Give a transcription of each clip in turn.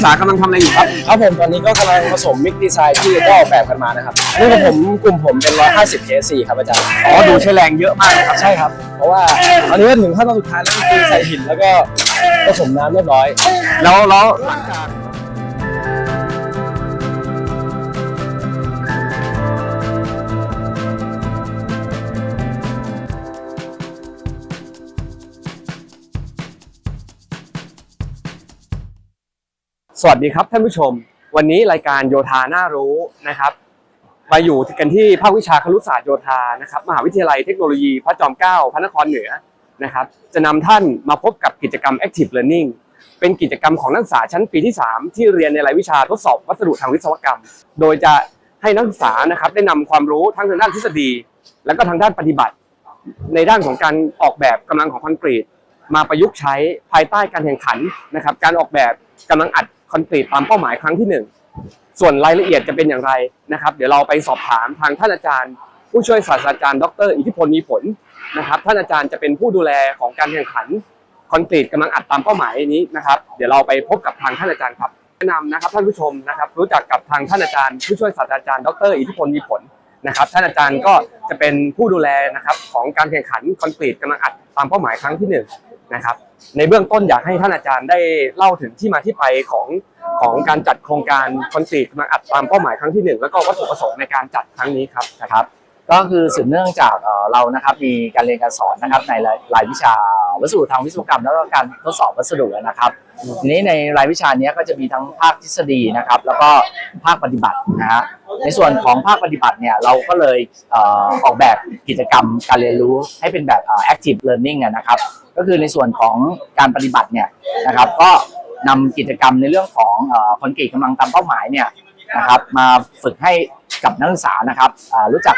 นี้นักศึกษากำลังทำอะไรอยู่ครับ ครับผมตอนนี้ก็กำลังผสมมิกดีไซน์ที่ก็ออกแบบกันมานะครับนี่กับผมกลุ่มผมเป็น 150 KC ครับอาจารย์อ๋อดูใช้แรงเยอะมากเลยครับ ใช่ครับ เพราะว่าตอนนี้ก็ถึงขั้นตอนสุดท้ายแล้วคือใส่หินแล้วก็ผสมน้ำเรียบร้อย แล้วแล้วหลังจาก สวัสดีครับท่านผู้ชม วันนี้รายการโยธาน่ารู้นะครับมาอยู่กันที่ภาควิชาครุศาสตร์โยธานะครับมหาวิทยาลัยเทคโนโลยีพระจอมเกล้าพระนครเหนือนะครับ จะนำท่านมาพบกับกิจกรรม Active Learning เป็นกิจกรรมของนักศึกษาชั้นปีที่ 3 ที่เรียนในรายวิชาทดสอบวัสดุทางวิศวกรรม โดยจะให้นักศึกษานะครับได้นำความรู้ทั้งทางด้านทฤษฎี และก็ทางด้านปฏิบัติ ในด้านของการออกแบบกำลังของคอนกรีต มาประยุกต์ใช้ภายใต้การแข่งขันนะครับ การออกแบบกำลังอัด คอนกรีตตามเป้าหมายครั้งที่หนึ่งส่วนรายละเอียดจะเป็นอย่างไรนะครับ เดี๋ยวเราไปสอบถามทางท่านอาจารย์ ผู้ช่วยศาสตราจารย์ ดร อิทธิพลมีผลนะครับ ท่านอาจารย์จะเป็นผู้ดูแลของการแข่งขันคอนกรีตกำลังอัดตามเป้าหมายนี้นะครับ เดี๋ยวเราไปพบกับทางท่านอาจารย์ครับแนะนำนะครับท่านผู้ชมนะครับ รู้จักกับทางท่านอาจารย์ ผู้ช่วยศาสตราจารย์ ดร อิทธิพลมีผลนะครับ ท่านอาจารย์ก็จะเป็นผู้ดูแลนะครับของการแข่งขันคอนกรีตกำลังอัดตามเป้าหมายครั้งที่ห นะครับ ในเบื้องต้นอยากให้ท่านอาจารย์ได้เล่าถึงที่มาที่ไปของของการจัดโครงการคอนกรีตมาอัดตามเป้าหมายครั้งที่หนึ่งแล้วก็วัตถุประสงค์ในการจัดครั้งนี้ครับนะครับ ก็คือสืบเนื่องจากเอ่อเรานะครับมีการเรียนการสอนนะครับในหลายวิชา วัสดุทางวิศวกรรม แล้วก็การทดสอบวัสดุนะครับทีนี้ในรายวิชานี้ก็จะมีทั้งภาคทฤษฎีนะครับ แล้วก็ภาคปฏิบัตินะฮะในส่วนของภาคปฏิบัติเนี่ยเราก็เลยเอออกแบบกิจกรรมการเรียนรู้ให้เป็นแบบเอ่อ active learning นะครับ ก็คือในส่วนของการปฏิบัติเนี่ยนะครับ ก็นำกิจกรรมในเรื่องของอคอนกรีตกำลังตามเป้าหมายเนี่ยนะครับ มาฝึกให้กับนักศึกษานะครับรู้จัก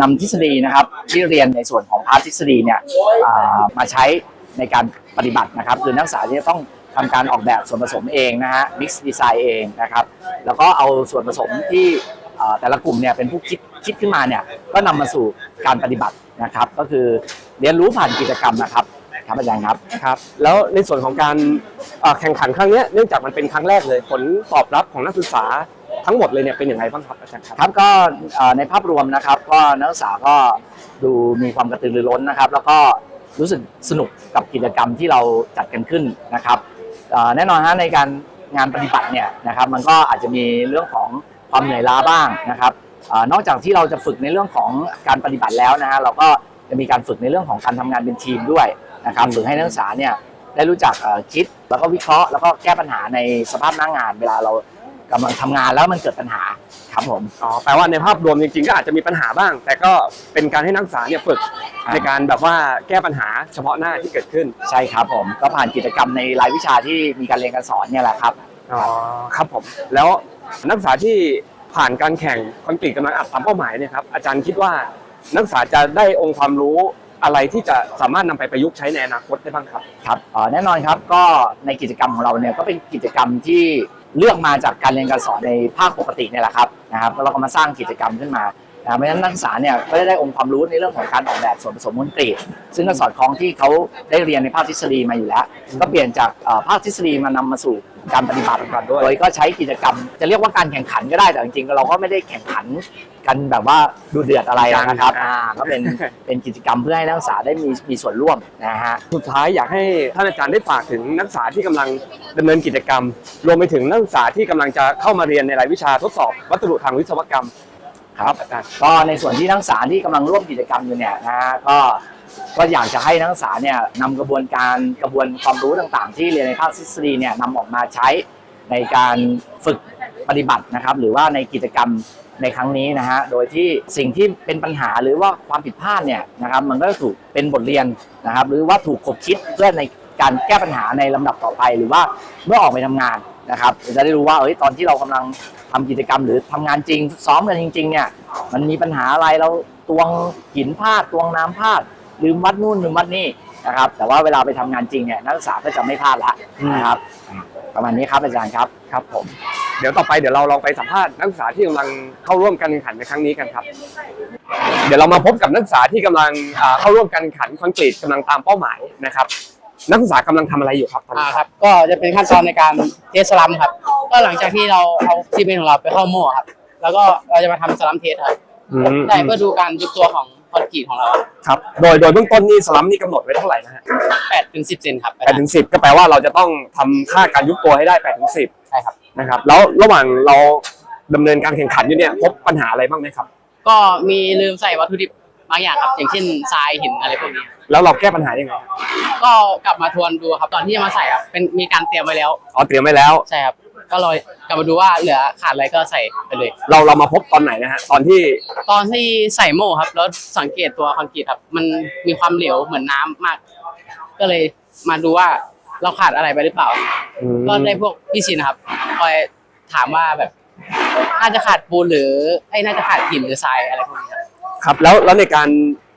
นำทฤษฎีนะครับที่เรียนในส่วนของพาร์ททฤษฎีเนี่ยมาใช้ในการปฏิบัตินะครับ คือนักศึกษาที่จะต้องทำการออกแบบส่วนผสมเองนะฮะ mix design เองนะครับ แล้วก็เอาส่วนผสมที่แต่ละกลุ่มเนี่ยเป็นผู้คิดคิดขึ้นมาเนี่ยก็นำมาสู่การปฏิบัตินะครับ ก็คือเรียนรู้ผ่านกิจกรรมนะครับครับอาจารย์ครับครับ แล้วในส่วนของการแข่งขันครั้งนี้เนื่องจากมันเป็นครั้งแรกเลยผลตอบรับของนักศึกษา ทั้งหมดเลยเนี่ยเป็นยังไงบ้างครับอาจารย์ครับ ครับก็เอ่อในภาพรวมนะครับ ก็นักศึกษาก็ดูมีความกระตือรือร้นนะครับ แล้วก็รู้สึกสนุกกับกิจกรรมที่เราจัดกันขึ้นนะครับเอ่อแน่นอนฮะในการงานปฏิบัติเนี่ยนะครับ มันก็อาจจะมีเรื่องของความเหนื่อยล้าบ้างนะครับเอ่อนอกจากที่เราจะฝึกในเรื่องของการปฏิบัติแล้วนะฮะเราก็จะมีการฝึกในเรื่องของการทำงานเป็นทีมด้วยนะครับฝึกให้นักศึกษาเนี่ยได้รู้จักเอ่อคิดแล้วก็วิเคราะห์แล้วก็แก้ปัญหาในสภาพหน้างานเวลาเรา กำลังทำงานแล้วมันเกิดปัญหาครับผม อ๋อแปลว่าในภาพรวมจริงๆก็อาจจะมีปัญหาบ้าง แต่ก็เป็นการให้นักศึกษาเนี่ยฝึกอ่า ในการแบบว่าแก้ปัญหาเฉพาะหน้าที่เกิดขึ้นใช่ครับผมก็ผ่านกิจกรรมในรายวิชาที่มีการเรียนการสอนเนี่ยแหละครับ อ๋อครับผมแล้วนักศึกษาที่ผ่านการแข่งคอนกรีตกำลังอัดตามเป้าหมายเนี่ยครับอาจารย์คิดว่านักศึกษาจะได้องค์ความรู้อะไรที่จะสามารถนำไปประยุกต์ใช้ในอนาคตได้บ้างครับ ครับเอ่อแน่นอนครับก็ในกิจกรรมของเราเนี่ยก็เป็นกิจกรรมที่ เลือกมาจากการเรียนการสอนในภาคปกติเนี่ยแหละครับนะครับแล้วเราก็มาสร้างกิจกรรมขึ้นมา นะครับเพราะฉะนั้นนักศึกษาเนี่ยก็จะได้องค์ความรู้ในเรื่องของการออกแบบส่วนผสมคอนกรีตซึ่งก็สอดคล้องที่เขาได้เรียนในภาคทฤษฎีมาอยู่แล้ว ก็เปลี่ยนจากเอ่อภาคทฤษฎีมานำมาสู่การปฏิบัติกันด้วยโดยก็ใช้กิจกรรม จะเรียกว่าการแข่งขันก็ได้แต่จริงๆเราก็ไม่ได้แข่งขันกันแบบว่าดูเดือดอะไรนะครับอ่าก็เป็นเป็นกิจกรรมเพื่อให้นักศึกษาได้มีมีส่วนร่วมนะฮะ สุดท้ายอยากให้ท่านอาจารย์ได้ฝากถึงนักศึกษาที่กำลังดำเนินกิจกรรม รวมไปถึงนักศึกษาที่กำลังจะเข้ามาเรียนในรายวิชาทดสอบวัสดุทางวิศวกรรม ครับก็ในส่วนที่นักศึกษาที่กำลังร่วมกิจกรรมอยู่เนี่ยนะฮะก็ก็อยากจะให้นักศึกษาเนี่ยนำกระบวนการกระบวนความรู้ต่างๆ ที่เรียนในภาคทฤษฎีเนี่ยนำออกมาใช้ในการฝึกปฏิบัตินะครับ หรือว่าในกิจกรรมในครั้งนี้นะฮะโดยที่สิ่งที่เป็นปัญหาหรือว่าความผิดพลาดเนี่ยนะครับมันก็จะถูกเป็นบทเรียนนะครับ หรือว่าถูกขบคิดเพื่อในการแก้ปัญหาในลำดับต่อไป หรือว่าเมื่อออกไปทำงาน นะครับจะได้รู้ว่าเอ้ยตอนที่เรากำลังทำกิจกรรมหรือทำงานจริง ซ้อมกันจริง ๆ เนี่ย มันมีปัญหาอะไรเราตวงหินพลาดตวงน้ำพลาดลืมวัดนู่นลืมวัดนี่นะครับ แต่ว่าเวลาไปทำงานจริงเนี่ยนักศึกษาก็จะไม่พลาดละนะครับ ประมาณนี้ครับอาจารย์ครับครับผมเดี๋ยวต่อไปเดี๋ยวเราลองไปสัมภาษณ์นักศึกษาที่กำลังเข้าร่วมการแข่งขันในครั้งนี้กันครับ เดี๋ยวเรามาพบกับนักศึกษาที่กำลังเข้าร่วมการแข่งขันคอนกรีตกำลังตามเป้าหมายนะครับ นักศึกษากำลังทำอะไรอยู่ครับตอนอ่านี้ครับ ก็จะเป็นขั้นตอนในการเทสสลัมครับ ก็หลังจากที่เราเอาซีเมนต์ของเราไปเข้าโม่ครับ แล้วก็เราจะมาทำสลัมเทสครับอืมได้เพื่อดูการยุบตัวของคอนกรีตของเราครับ โดยโดยเบื้องต้นนี่สลัมนี่กำหนดไว้เท่าไหร่นะฮะ8ถึง10เซนครับแปดถึงสิบก็แปลว่าเราจะต้องทำค่าการยุบตัวให้ได้แปดถึงสิบใช่ครับ นะครับ แล้วระหว่างเราดำเนินการแข่งขันอยู่เนี่ยพบปัญหาอะไรบ้างไหมครับ ก็มีลืมใส่วัตถุดิบ บางอย่างครับ อย่างเช่นทรายหินอะไรพวกนี้ แล้วเราแก้ปัญหายังไงก็กลับมาทวนดูครับ ตอนที่จะมาใส่ครับเป็นมีการเตรียมไว้แล้ว อ๋อเตรียมไว้แล้ว ใช่ครับ ก็ลอยกลับมาดูว่าเหลือขาดอะไรก็ใส่ไปเลย เราเรามาพบตอนไหนนะฮะตอนที่ตอนที่ใส่โม่ครับ แล้วสังเกตตัวคอนกรีตครับ มันมีความเหลวเหมือนน้ำมาก ก็เลยมาดูว่าเราขาดอะไรไปหรือเปล่า อืมก็ได้พวกพี่ชินนะครับคอยถามว่าแบบ น่าจะขาดปูนหรือไอ้ยน่าจะขาดหินหรือทรายอะไรพวกนี้ครับ ครับแล้วแล้วในการ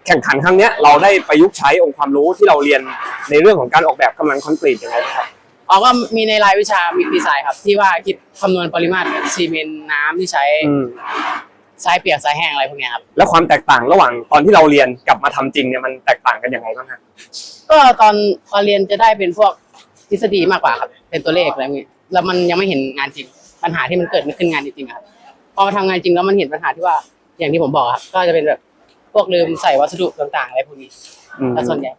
แข่งขันครั้งเนี้ยเราได้ประยุกต์ใช้องค์ความรู้ที่เราเรียนในเรื่องของการออกแบบกำลังคอนกรีตยังไงบ้างครับ อ๋อก็มีในรายวิชามิกดีไซน์ครับ ที่ว่าคิดคำนวณปริมาตรซีเมนต์น้ำที่ใช้อืมทรายเปียกทรายแห้งอะไรพวกเนี้ยครับ แล้วความแตกต่างระหว่างตอนที่เราเรียนกับมาทำจริงเนี่ยมันแตกต่างกันยังไงบ้างฮะก็ตอนตอนเรียนจะได้เป็นพวกทฤษฎีมากกว่าครับ เป็นตัวเลขอะไรพวกนี้แล้วมันยังไม่เห็นงานจริง ปัญหาที่มันเกิดขึ้นงานจริงๆอะครับ พอมาทำงานจริงแล้วมันเห็นปัญหาที่ว่า อย่างที่ผมบอกครับก็จะเป็นแบบพวกลืมใส่วัสดุต่างๆอะไรพวกนี้อืมแต่ส่วนใหญ่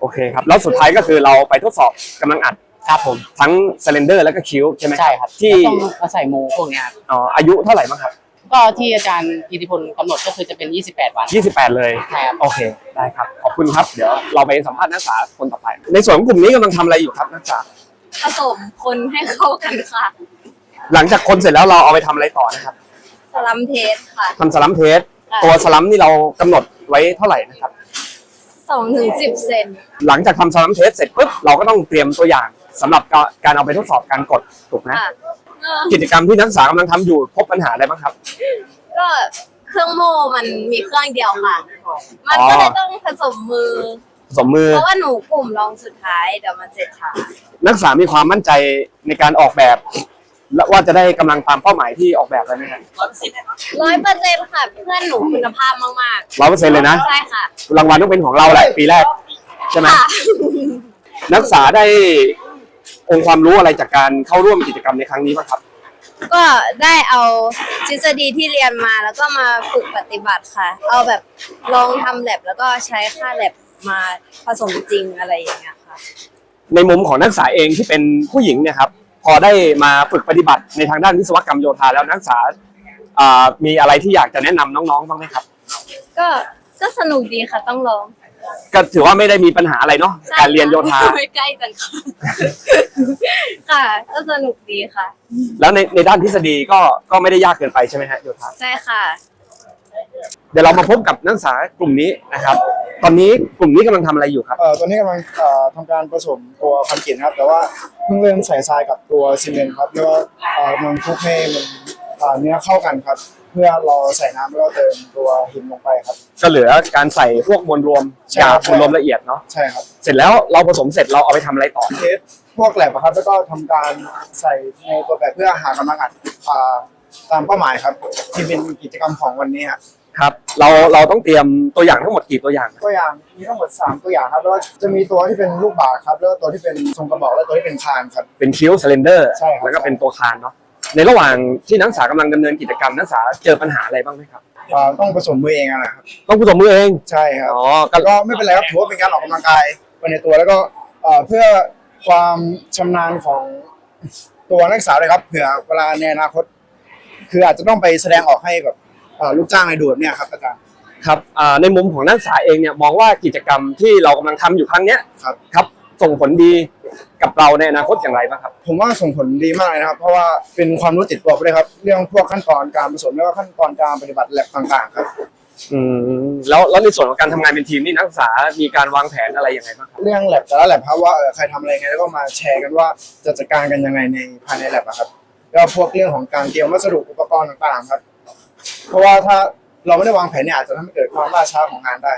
โอเคครับ แล้วสุดท้ายก็คือเราไปทดสอบกำลังอัดครับผมทั้งสเลนเดอร์แล้วก็คิวใช่ไหม ใช่ครับที่ แล้วต้องมาใส่โมพวกเนี้ยครับอ๋ออายุเท่าไหร่บ้างครับก็ที่อาจารย์อิทธิพลกำหนดก็คือจะเป็น 28 วัน28 เลย ใช่ครับโอเค ได้ครับ ขอบคุณครับ เดี๋ยวเราไปสัมภาษณ์นักศึกษาคนต่อไป ในส่วนของกลุ่มนี้กำลังทำอะไรอยู่ครับนักศึกษา ผสมคนให้เข้ากันค่ะ หลังจากคนเสร็จแล้วเราเอาไปทำอะไรต่อนะครับส ลัมเทสค่ะ ทำสลัมเทสค่ะตัวสลัมนี่เรากำหนดไว้เท่าไหร่นะครับ สองถึงสิบเซนหลังจากทำสลัมเทสเสร็จปุ๊บเราก็ต้องเตรียมตัวอย่างสำหรับการเอาไปทดสอบการกดถูกไหมค่ะเออกิจกรรมที่นักศึกษากำลังทำอยู่พบปัญหาอะไรบ้างครับ ก็เครื่องโม่มันมีเครื่องเดียวค่ะ มันอ๋อก็เลยต้องผสมมือสมมือเพราะว่าหนูกลุ่มรองสุดท้ายเดี๋ยวมันเสร็จช้านักศึกษามีความมั่นใจในการออกแบบ และว่าจะได้กำลังตามเป้าหมายที่ออกแบบเลยไหมครับร้อยเปอร์เซ็นต์ค่ะ เพื่อนหนูคุณภาพมากร้อยเปอร์เซ็นต์เลยนะ ๆใช่ค่ะ รางวัลต้องเป็นของเราแหละปีแรก ใช่ไหมค่ะ นักศึกษาได้องค์ความรู้อะไรจากการเข้าร่วมกิจกรรมในครั้งนี้บ้างครับ ก็ได้เอาทฤษฎีที่เรียนมาแล้วก็มาฝึกปฏิบัติค่ะ เอาแบบลองทำแลบแล้วก็ใช้ค่าแลบมาผสมจริงอะไรอย่างเงี้ยค่ะ ในมุมของนักศึกษาเองที่เป็นผู้หญิงเนี่ยครับพ อได้มาฝึกปฏิบัติในทางด้านวิศวกรรมโยธาแล้วนักศึกษาอ่ามีอะไรที่อยากจะแนะนำน้องๆบ้างไหมครับ ก็ก็สนุกดีค่ะต้องลองก็ถือว่าไม่ได้มีปัญหาอะไรเนาะการเรียนโยธาไม่ใกล้กันค่ะค่ะ ก็สนุกดีค่ะ แล้วในในด้านทฤษฎีก็ก็ไม่ได้ยากเกินไปใช่ไหมฮะโยธา ใช่ค่ะเดี๋ยวเรามาพบกับนักศึกษากลุ่มนี้นะครับ ตอนนี้กลุ่มนี้กำลังทำอะไรอยู่ครับ เอ่อตอนนี้กำลังเอ่อทำการผสมตัวคอนกรีตนะครับ แต่ว่าเพิ่งเริ่มใส่ทรายกับตัวซีเมนต์ครับแล้วก็เอ่อมันคลุกให้มันเอ่อเนื้อเข้ากันครับ เพื่อรอใส่น้ำแล้วก็เติมตัวหินลงไปครับ ก็เหลือการใส่พวกมวลรวมใช่ยาครับมวลรวมละเอียดเนาะ ใช่ครับเสร็จแล้วเราผสมเสร็จเราเอาไปทำอะไรต่อ เทสพวกแลบอะครับแล้วก็ทำการใส่ในตัวแบบเพื่อหากำลังอัดอ่าตามเป้าหมายครับ ที่เป็นกิจกรรมของวันนี้ครับ ครับ เราเราต้องเตรียมตัวอย่างทั้งหมดกี่ตัวอย่างตัวอย่างมีทั้งหมดสามตัวอย่างครับแล้วก็จะมีตัวที่เป็นลูกบาศก์ครับแล้วก็ตัวที่เป็นทรงกระบอกและตัวที่เป็นคานครับ เป็นคิ้วสเลนเดอร์ใช่ครับ แล้วก็เป็นตัวคานเนาะในระหว่างที่นักศึกษากำลังดำเนินกิจกรรมนักศึกษาเจอปัญหาอะไรบ้างไหมครับ อ่าต้องผสมมือเองอะนะครับต้องผสมมือเองใช่ครับอ๋อแต่ก็ก็ไม่เป็นไรครับถือว่าเป็นการออกกำลังกายไปในตัวแล้วก็เอ่อเพื่อความชำนาญของตัวนักศึกษาเลยครับเผื่อเวลาในอนาคต คืออาจจะต้องไปแสดงออกให้แบบ เอ่อลูกจ้างในดูแบบเนี้ยครับอาจารย์ ครับอ่าในมุมของนักศึกษาเองเนี่ยมองว่ากิจกรรมที่เรากำลังทำอยู่ครั้งเนี้ยครับ ครับ ส่งผลดีกับเราในอนาคตอย่างไรบ้างครับ ผมว่าส่งผลดีมากเลยนะครับ เพราะว่าเป็นความรู้ติดตัวไปเลยครับ เรื่องพวกขั้นตอนการผสมแล้วก็ขั้นตอนการปฏิบัติแลบต่างๆครับ อืมแล้วแล้วในส่วนของการทำงานเป็นทีมนี่นักศึกษามีการวางแผนอะไรยังไงบ้างครับ เรื่องแลบแต่ละแลบครับว่าเออใครทำอะไรไงแล้วก็มาแชร์กันว่าจะจัดการกันยังไงในภายในแลบอะครับแล้วพวกเรื่องของการเตรียมวัสดุอุปกรณ์ต่างๆครับ เพราะว่าถ้าเราไม่ได้วางแผนเนี่ยอาจจะทำให้เกิดความล่าช้าของงานได้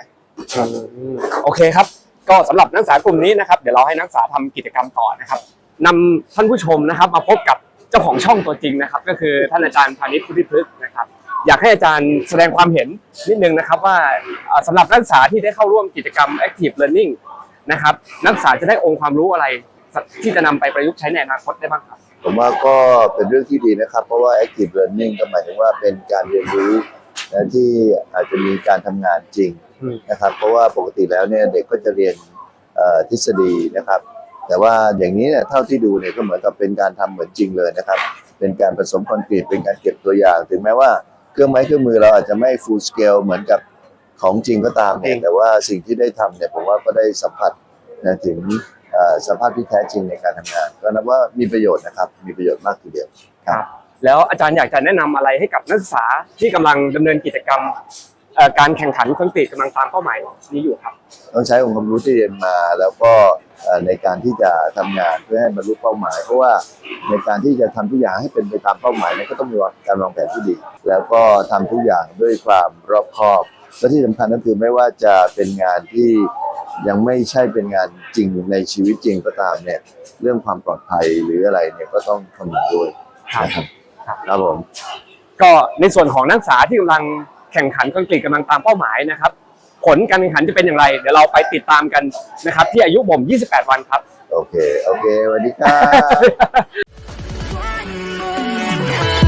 โอเคครับ ก็สำหรับนักศึกษากลุ่มนี้นะครับ เดี๋ยวเราให้นักศึกษาทำกิจกรรมต่อนะครับนำท่านผู้ชมนะครับ มาพบกับเจ้าของช่องตัวจริงนะครับ ก็คือท่านอาจารย์พานิชพุทธิพฤกษ์นะครับ อยากให้อาจารย์แสดงความเห็นนิดนึงนะครับว่าอ่าสำหรับนักศึกษาที่ได้เข้าร่วมกิจกรรม Active Learning นะครับ นักศึกษาจะได้องค์ความรู้อะไร ที่จะนำไปประยุกต์ใช้ในอนาคตได้บ้างครับ ผมว่าก็เป็นเรื่องที่ดีนะครับ เพราะว่า active learning ก็หมายถึงว่าเป็นการเรียนรู้นะที่อาจจะมีการทำงานจริงอืมนะครับ เพราะว่าปกติแล้วเนี่ยเด็กก็จะเรียนเอ่อทฤษฎีนะครับ แต่ว่าอย่างนี้เนี่ยเท่าที่ดูเนี่ยก็เหมือนกับเป็นการทำเหมือนจริงเลยนะครับ เป็นการผสมคอนกรีตเป็นการเก็บตัวอย่าง ถึงแม้ว่าเครื่องไม้เครื่องมือเราอาจจะไม่ full scale เหมือนกับของจริงก็ตามเนี่จริยงแต่ว่าสิ่งที่ได้ทำเนี่ยผมว่าก็ได้สัมผัสนะถึงเอ่อ สภาพที่แท้จริงในการทำงาน ก็นับว่ามีประโยชน์นะครับ มีประโยชน์มากทีเดียวครับ แล้วอาจารย์อยากจะแนะนำอะไรให้กับนักศึกษาที่กำลังดำเนินกิจกรรมเอ่อการแข่งขันคอนกรีตกำลังตามเป้าหมายนี้อยู่ครับ ต้องใช้องค์ความรู้ที่เรียนมาแล้วก็เอ่อในการที่จะทำงานเพื่อให้บรรลุเป้าหมาย เพราะว่าในการที่จะทำทุกอย่างให้เป็นไปตามเป้าหมายเนี่ยก็ต้องมีการวางแผนที่ดี แล้วก็ทำทุกอย่างด้วยความรอบคอบ และที่สำคัญก็คือไม่ว่าจะเป็นงานที่ยังไม่ใช่เป็นงานจริงในชีวิตจริงก็ตามเนี่ย เรื่องความปลอดภัยหรืออะไรเนี่ยก็ต้องคำนึงด้วยนะครับครับครับผมก็ในส่วนของนักศึกษาที่กำลังแข่งขันคอนกรีตกำลังตามเป้าหมายนะครับ ผลการแข่งขันจะเป็นอย่างไร เดี๋ยวเราไปติดตามกันนะครับ ที่อายุผม28 วันครับ โอเค โอเคสวัสดีครับ